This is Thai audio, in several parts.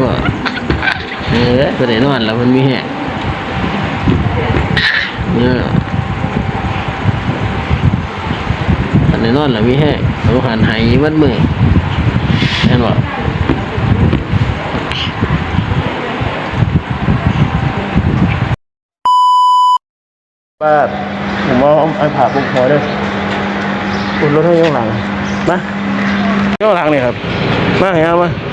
ว่าเออไปได้นอนแล้วมันมีแหกเนี่ยอันได้นอนแล้วมีแหกเอาหันหายมัดมือเห็นบ่ป้าผมว่าไอ้ผ่าปุ๊บพอด้วยคุณรถให้ยกหลังมายกหลังเลยครับ มาเห็นมาอ่า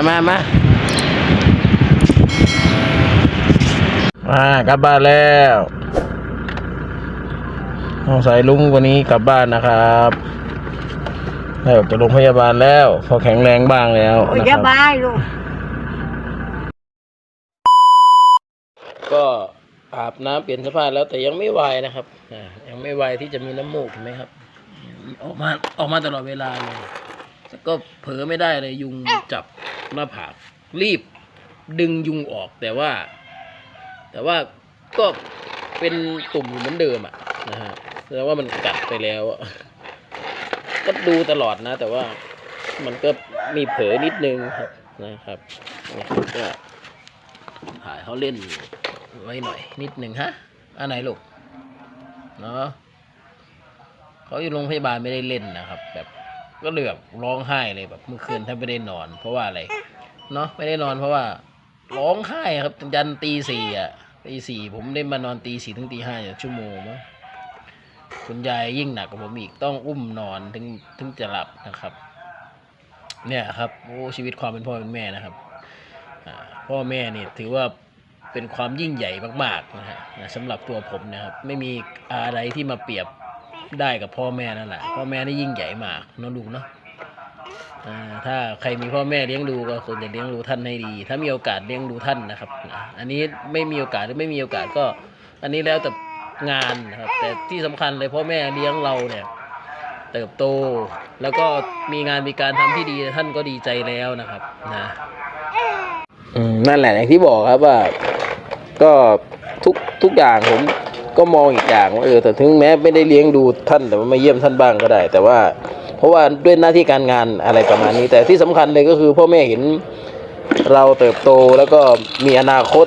มามามามากลับบ้านแล้วสงสัยลุงวันนี้กลับบ้านนะครับได้ออกจากโรงพยาบาลแล้ว พอแข็งแรงบ้างแล้วโอ้ยนะอคย่ารับ บายลูก ก็อาบน้ำเปลี่ยนเสภาพแล้วแต่ยังไม่ไวนะครับอ่ายังไม่ไวที่จะมีน้ำมูกเห็นไหมครับ ออกมาออกมาตลอดเวลาเลยแต่ก็เผลอไม่ได้เลยยุงจับ หน้าผากรีบดึงยุงออกแต่ว่า แต่ว่าก็เป็นตุ่มเหมือนเดิมอะนะฮะแสดงว่ามันกัดไปแล้วก็ดูตลอดนะ แต่ว่ามันก็มีเผลอนิดนึงครับนะครับเนี่ยก็ถ่ายเขาเล่นไว้หน่อยนิดหนึ่งฮะอันไหนลูกเนาะเขาอยู่โรงพยาบาลไม่ได้เล่นนะครับ แบบก็เลยแบบร้องไห้เลยแบบเมื่อคืนแทบไม่ได้นอน เพราะว่าอะไร เนาะไม่ได้นอนเพราะว่าร้องไห้ครับยันตีสี่อะตีสี่ผมได้มานอนตีสี่ถึงตีห้าอย่างชั่วโมงมั้งคุณยายยิ่งหนักกว่าผมอีกต้องอุ้มนอนถึงถึงจะหลับนะครับ เนี่ยครับโอ้ชีวิตความเป็นพ่อเป็นแม่นะครับพ่อแม่นี่ถือว่าเป็นความยิ่งใหญ่มากๆนะฮะสำหรับตัวผมนะครับ ไม่มีอะไรที่มาเปรียบได้กับพ่อแม่นั่นแหละพ่อแม่นี่ยิ่งใหญ่มากน้องลุงเนาะ ถ้าใครมีพ่อแม่เลี้ยงดูก็ควรจะเลี้ยงดูท่านให้ดี ถ้ามีโอกาสเลี้ยงดูท่านนะครับ อันนี้ไม่มีโอกาสหรือไม่มีโอกาสก็ อันนี้แล้วแต่งานนะครับ แต่ที่สำคัญเลยพ่อแม่เลี้ยงเราเนี่ย เติบโต แล้วก็มีงานมีการทำที่ดีท่านก็ดีใจแล้วนะครับนะนั่นแหละอย่างที่บอกครับว่า ก็ทุกทุกอย่างผมก็มองอีกอย่างว่าเออแต่ถึงแม้ไม่ได้เลี้ยงดูท่านแต่ว่ามาเยี่ยมท่านบ้างก็ได้ แต่ว่า เพราะว่าด้วยหน้าที่การงานอะไรประมาณนี้ แต่ที่สำคัญเลยก็คือพ่อแม่เห็นเราเติบโตแล้วก็มีอนาคต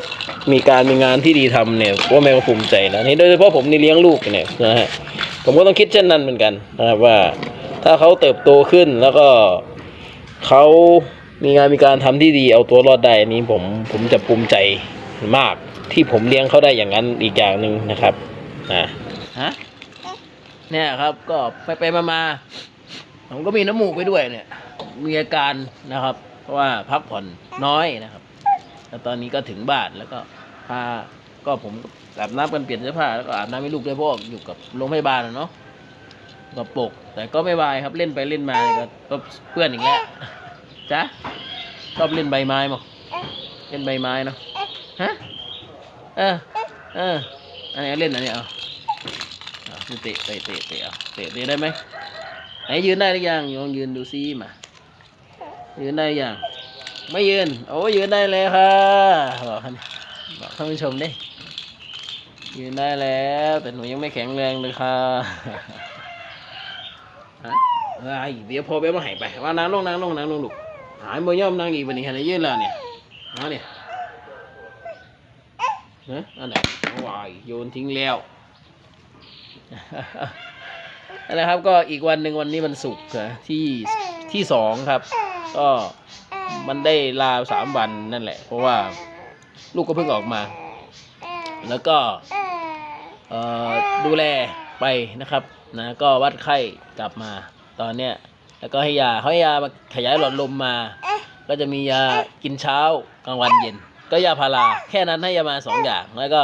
มีการมีงานที่ดีทำเนี่ยพ่อแม่ก็ภูมิใจนะนี่โดยเฉพาะผมนี่เลี้ยงลูกเนี่ยนะฮะผมก็ต้องคิดเช่นนั้นเหมือนกันนะครับว่าถ้าเขาเติบโตขึ้นแล้วก็เขามีงานมีการทำที่ดีเอาตัวรอดได้อันนี้ผมผมจะภูมิใจมากที่ผมเลี้ยงเขาได้อย่างนั้นอีกอย่างหนึ่งนะครับอ่าฮะเนี่ยครับก็ไปไปมามา ผมก็มีน้ำมูกไปด้วยเนี่ย มีอาการนะครับ เพราะว่าพักผ่อนน้อยนะครับ แล้วตอนนี้ก็ถึงบ้านแล้วก็พาก็ผมอาบน้ำกันเปลี่ยนเสื้อผ้าแล้วก็อาบน้ำให้ลูกด้วยเพราะอยู่กับโรงพยาบาลอะเนาะกับปก แต่ก็ไม่วายครับเล่นไปเล่นมาก็ก็เพื่อนอีกแล้วจ้ะชอบเล่นใบไม้มั้งเล่นใบไม้เนาะฮะเออเอออันนี้เล่นอันนี้เอาเตะเตะเตะเตะเตะเตะได้ไหม ไหนยืนได้หรือยังลองยืนดูซิมา ยืนได้ยัง ไม่ยืน โอ้ยืนได้เลยค่ะบอกท่านบอกท่านผู้ชมดิ ยืนได้แล้ว แต่หนูยังไม่แข็งแรงเลยค่ะฮะอะไรเดี๋ยวพอไปมาหายไป ว่านางลงนางลงนางลงลูก หายบ่ย่อมนางอีกวันนี้เห็นไหมยืนแล้วเนี่ยเอาเนี่ยนะอันไหนวายโยนทิ้งแล้ว นั่นแหละครับ ก็อีกวันหนึ่งวันนี้วันศุกร์นะที่ที่สองครับ ก็มันได้ลาสามวันนั่นแหละ เพราะว่าลูกก็เพิ่งออกมา แล้วก็เอ่อดูแลไปนะครับนะก็วัดไข้กลับมาตอนเนี้ยแล้วก็ให้ยาเขาให้ยามาขยายหลอดลมมา ก็จะมียากินเช้ากลางวันเย็น ก็ยาพาราแค่นั้นให้ยามาสองอย่างแล้วก็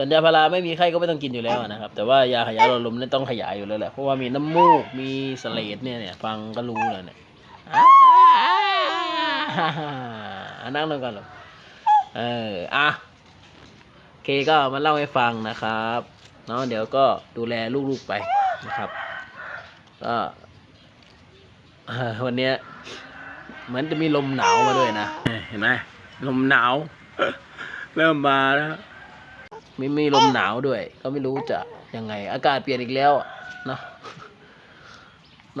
ส่วนยาพาราไม่มีไข้ก็ไม่ต้องกินอยู่แล้วนะครับ แต่ว่ายาขยายหลอดลมนี่ต้องขยายอยู่แล้วแหละเพราะว่ามีน้ำมูกมีสเลดเนี่ยเนี่ยฟังก็รู้เลยเนี่ยอ่านั่งลงก่อนหรอกเอออะโอเคก็มาเล่าให้ฟังนะครับเนาะเดี๋ยวก็ดูแลลูกๆไปนะครับก็วันนี้เหมือนจะมีลมหนาวมาด้วยนะ เห็นไหมลมหนาว เริ่มมาแล้ว ไมีมีลมหนาวด้วย ก็ไม่รู้จะยังไง อากาศเปลี่ยนอีกแล้วอะนะ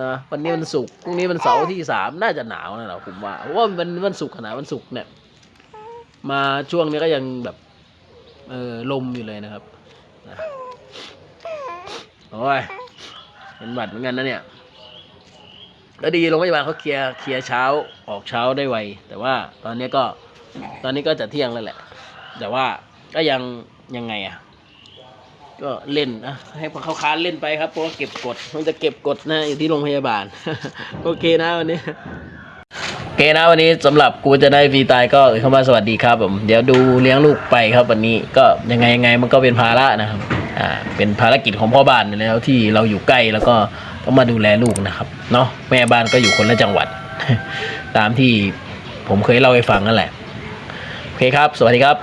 นะวันนี้มันศุกพรุ่งนี้มันเสาร์ที่สามน่าจะหนาวนะเราผมว่าเพราะว่ามันวันศุกขนาดวันศุกเนี่ย มาช่วงนี้ก็ยังแบบเออลมอยู่เลยนะครับนะโอ้ยเป็นหวัดเหมือนกันนะเนี่ยก็ดีโรงพยาบาลเขาเคลียร์เคลียร์เช้าออกเช้าได้ไวแต่ว่าตอนนี้ก็ตอนนี้ก็จะเที่ยงแล้วแหละ แต่ว่าก็ยัง ยังไงอะ ก็เล่นนะให้เขาค้านเล่นไปครับเพราะว่าเก็บกดมันจะเก็บกดนะอยู่ที่โรงพยาบาล โอเคนะวันนี้โอเคนะวันนี้สำหรับกูจะได้ฟรีตายก็เอ่ยเข้ามาสวัสดีครับผมเดี๋ยวดูเลี้ยงลูกไปครับวันนี้ก็ยังไงยังไงมันก็เป็นภาระนะครับอ่าเป็นภารกิจของพ่อบ้านอยู่แล้วที่เราอยู่ใกล้แล้วก็ต้องมาดูแลลูกนะครับเนาะแม่บ้านก็อยู่คนละจังหวัด ตามที่ผมเคยเล่าให้ฟังนั่นแหละโอเคครับ สวัสดีครับ